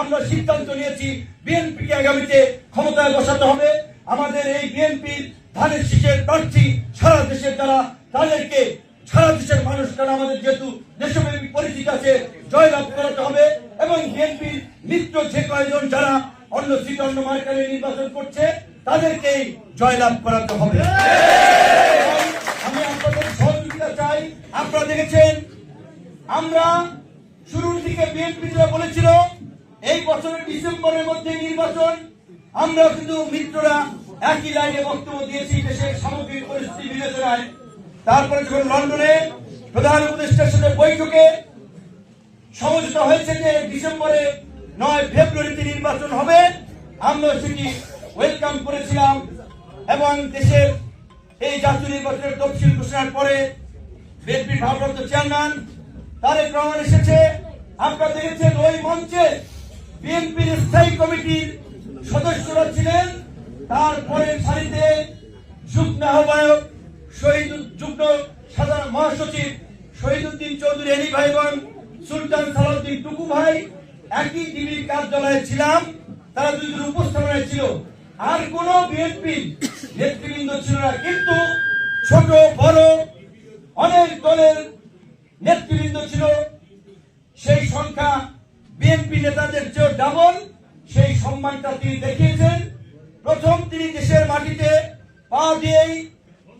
আমরা সিদ্ধান্ত নিয়েছি বিএনপিকে আগামীতে ক্ষমতায় বসাতে হবে। আমাদের এই বিএনপির ধানের শীষের প্রার্থী সারা দেশের যারা, তাদেরকে সারা দেশের মানুষ কারণ আমাদের যেহেতু দেশব্যাপী পরিচিত আছে, জয়লাভ করাতে হবে এবং বিএনপির মিত্র যে কয়েকজন যারা অন্য সিট, অন্য মার্কারে নির্বাচন করছে, তাদেরকেই জয়লাভ করাতে হবে। আমি আপনাদের সহযোগিতা চাই। আপনারা দেখেছেন, আমরা শুরুর দিকে বিএনপি যেটা বলেছিল এই বছরের ডিসেম্বরের মধ্যে নির্বাচন। আমরা কিন্তু মিত্ররা একই লাইনে বক্তব্য দিয়েছি দেশের সামগ্রিক পরিস্থিতি বিবেচনায়। তারপরে যখন লন্ডনে প্রধান উপদেষ্টার সাথে বৈঠকে সমঝোতা হয়েছে যে ডিসেম্বরে নয় ফেব্রুয়ারিতে নির্বাচন হবে আমরা সেটি ওয়েলকাম করেছিলাম এবং দেশের এই জাতীয় নির্বাচনের তফসিল ঘোষণার পরে বিএনপির ভারপ্রাপ্ত চেয়ারম্যান তারেক রহমান এসেছে। আপনারা দেখেছেন ওই মঞ্চে বিএনপির স্থায়ী কমিটির সদস্যরা ছিলেন। তারপরে সারিতে যুগ্ম আহ্বায়ক শহীদ, যুগ্ম সাধারণ মহাসচিব শহীদুদ্দিন চৌধুরী, এলি ভাই এবং সুলতান সালাউদ্দিন টুকু ভাই, একই টিভির কার্যালয়ে ছিলাম। তারা দুজন উপস্থাপনায় ছিল। আর কোন বিএনপি নেতৃবৃন্দ ছিল না। কিন্তু ছোট, বড় অনেক দলের নেতৃবৃন্দ ছিল। সেই সংখ্যা বিএনপি নেতাদের চেয়েও ডাবল সেই সম্মানটা তিনি দেখিয়েছেন। প্রথম তিনি দেশের মাটিতে পা দিয়েই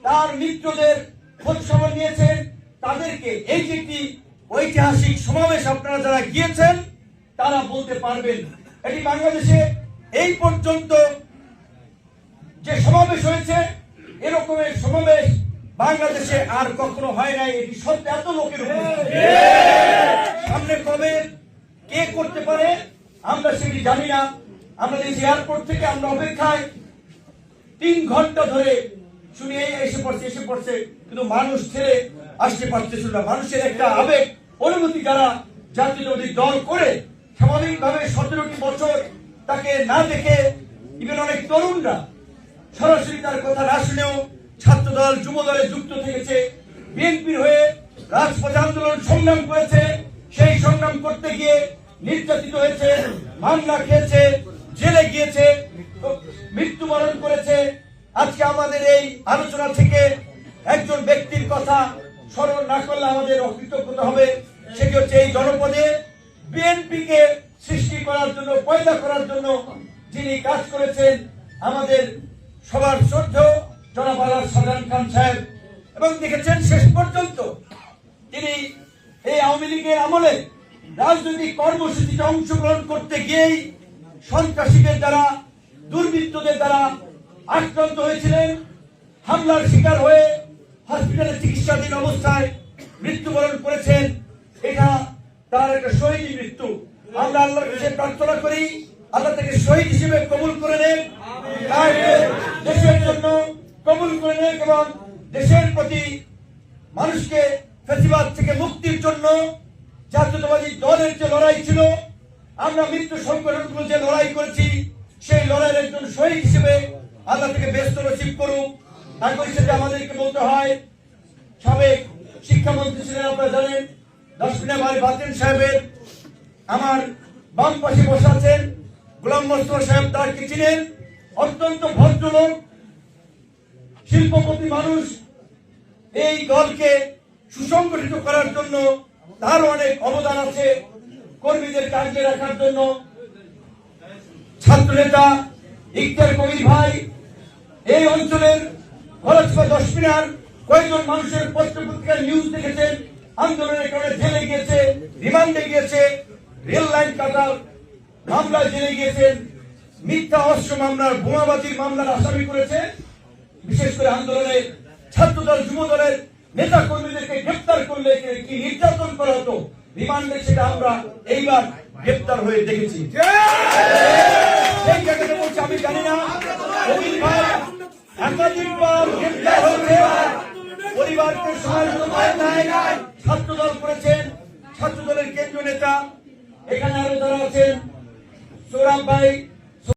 তার মিত্রদের খোঁজ খবর নিয়েছেন। তাদেরকে এই যে একটি ঐতিহাসিক সমাবেশ আপনারা যারা গিয়েছেন তারা বলতে পারবেন। এটি বাংলাদেশে এই পর্যন্ত যে সমাবেশ হয়েছে এরকমের সমাবেশ বাংলাদেশে আর কখনো হয় নাই। এটি সত্য এত লোকের সামনে কবে কে করতে পারে আমরা সেটি জানি না। আমরা দেখছি এয়ারপোর্ট থেকে আমরা অপেক্ষায় তিন ঘণ্টা ধরে শুনি এসে পড়ছে এসে পড়ছে, কিন্তু মানুষ ছেড়ে আসতে পারতেছিল না। মানুষের একটা আবেগ, অনুভূতি যারা জাতীয়তাবাদী দল করে স্বাভাবিকভাবে সতেরোটি বছর তাকে না দেখে ইভেন অনেক তরুণরা সরাসরি তার কথা না শুনেও ছাত্র দল যুব দলে যুক্ত থেকেছে। বিএনপির হয়ে রাজপথ আন্দোলন সংগ্রাম করেছে। সেই সংগ্রাম করতে গিয়ে নির্যাতিত হয়েছে, মামলা খেয়েছে, জেলে গিয়েছে, মৃত্যুবরণ করেছে। আজকে আমাদের এই আলোচনা থেকে একজন ব্যক্তির কথা স্মরণ না করলে আমাদের অকৃতজ্ঞতা হবে সেটি হচ্ছে এই জনপদে বিএনপিকে সৃষ্টি করার জন্য, পয়দা করার জন্য যিনি কাজ করেছেন, আমাদের সবার শ্রদ্ধ আলার সাজান খান সাহেব। এবং দেখেছেন শেষ পর্যন্ত তিনি এই আওয়ামী লীগের আমলে রাজনৈতিক কর্মসূচিতে অংশগ্রহণ করতে গিয়েই সন্ত্রাসীদের দ্বারা, দুর্বৃত্তদের দ্বারা আক্রান্ত হয়েছিলেন। হামলার শিকার হয়ে হসপিটালে চিকিৎসাধীন অবস্থায় মৃত্যুবরণ করেছেন। এটা তার একটা শহীদ মৃত্যু। আমরা আল্লাহর কাছে প্রার্থনা করি, আল্লাহ থেকে শহীদ হিসেবে কবুল করে নেন তাকে দেশের জন্য কবুল করে নেন এবং দেশের প্রতি মানুষকে ফেসিবাদ থেকে মুক্তির জন্য জাতীয়তাবাদী দলের যে লড়াই ছিল, আমরা মৃত্যু সংগঠনগুলো যে লড়াই করেছি, সেই লড়াইয়ের একজন শহীদ হিসেবে আল্লাহ থেকে ব্যস্ত নসিব করুক। একই সাথে আমাদেরকে বলতে হয়, সাবেক শিক্ষামন্ত্রী ছিলেন আপনারা জানেন, দশমিনা ভাই বাতেন সাহেবের। আমার বাম পাশে বসে আছেন গোলাম মোস্তফা সাহেব, তার কি ছিলেন? অত্যন্ত ভদ্রলোক, শিল্পপতি মানুষ। এই দলকে সুসংগঠিত করার জন্য তার অনেক অবদান আছে কর্মীদের কাজে রাখার জন্য। ছাত্র নেতা ইকতার কবির ভাই, এই অঞ্চলের খরচপা দশ মিনার কয়েকজন মানুষের পত্র পত্রিকার নিউজ দেখেছেন। আন্দোলনের কারণে জেলে গিয়েছে, রিমান্ডে গিয়েছে, রেল লাইন কাটার মামলায় জেলে গিয়েছেন মিথ্যা অস্ত্র মামলার, বোমাবাজির মামলার আসামি করেছে। বিশেষ করে আন্দোলনে ছাত্রদল যুব দলের নেতা কর্মীদেরকে গ্রেপ্তার করলে কি নির্যাতন করা হতো? রিমান্ডে সেটা আমরা এইবার গ্রেপ্তার হয়ে দেখেছি। আমি জানি না। ছাত্রদল করেছেন। ছাত্রদলের কেন্দ্রীয় নেতা। এখানে আরও যারা আছেন, সৌরভ ভাই